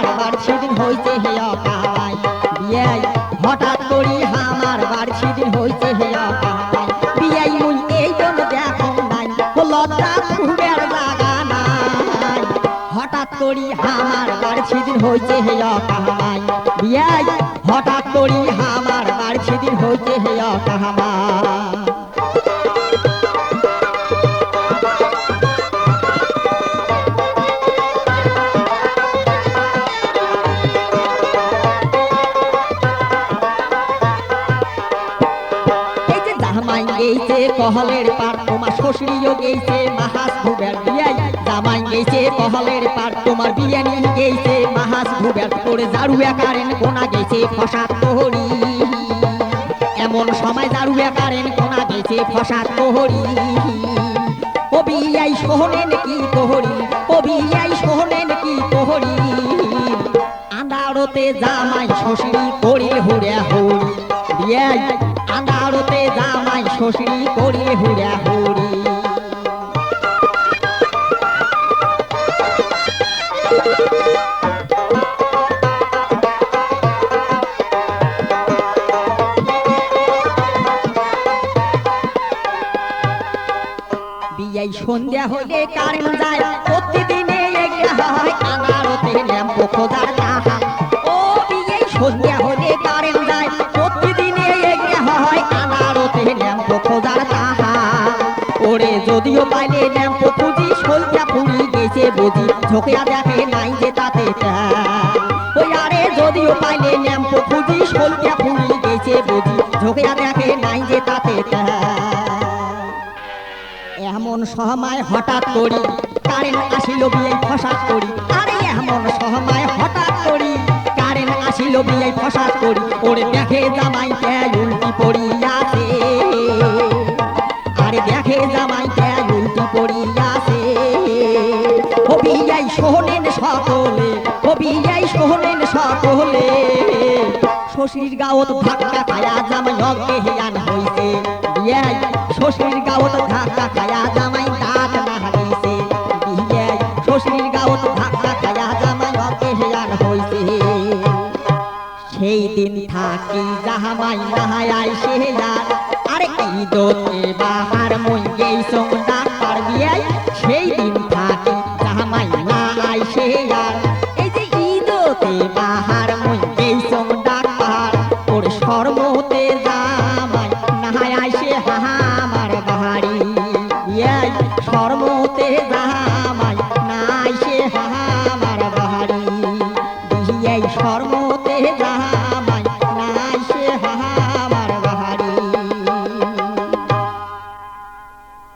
হইছে হে অকামাই বিয়াই হঠাৎ করি আমার বাড়ি সেদিন হইছে হে অকামাই বিয়াই মুই এই জন্য দেখো নাই লজ্জা খুবের লাগা নাই। হঠাৎ করি আমার বাড়ি সেদিন হইছে হে অকামাই বিয়াই হঠাৎ করি আমার বাড়ি সেদিন হইছে হে অকামাই গেছে কহলের পার তোমার শ্বশুরিও গেছে মাহাস ভুবের বিয়াই জামাই গেছে কহলের পার তোমার বিয়ানি গেছে মাহাস ভুবের করে জারুয়া কারেন কোনা গেছে ফসাদ তোহরি। এমন সময় জারুয়া কারেন কোনা গেছে ফসাদ তোহরি। ও বিয়াই সোহনেন কি তোহরি ও বিয়াই সোহনেন কি তোহরি। আন্দারতে জামাই শ্বশুরি করি হুড়ে হুড়ি, বিয়াই আন্দারতে জামাই শ্বশুরি করি হুড়ে হুড়ি। বিয়াই সন্ধ্যা হলে কারেন্ট যায় প্রতিদিনে হয় ল্যাম্প যদিও পাইলে ল্যাম্প খুঁজি সলটা পুরি গেছে বুঝি। ঝোঁকিয়া দেখে নাই যে তাতে। ওই আরে যদিও পাইলে ল্যাম্প খুঁজি সলটা পুরি গেছে বুঝি। ঝোঁকিয়া দেখে নাই যে তাতে। এমন সময় হঠাৎ করি, কারেন্ট আসিল বিয়ে ফসাদ করি। আরে এমন সময় হঠাৎ করি, কারেন্ট আসিল বিয়ে ফসাদ করি। ওরে দেখে জামাই উল্টি পড়িয়াছে দেখে জামাই উল্টি পড়িয়াছে? ও বিয়াই শোনেন সকলে ও বিয়াই শোনেন সকলে। শ্বশুর গাঁৱত ধাক্কা খায়া জামাই অজ্ঞান হইছে। বিয়াই শ্বশুর গাঁৱত ধাক্কা খায়া জামাই জামাই অজ্ঞান হইছে। সেই দিন থাকি জাহামাই নাহায় সে আর আরে এই দোতে বাহার আর এই যে ঈদতে সং সর্বতে জামাই হাহামার বাহারি। বিয়াই সর্বতে জামাই না আইসে হাহামার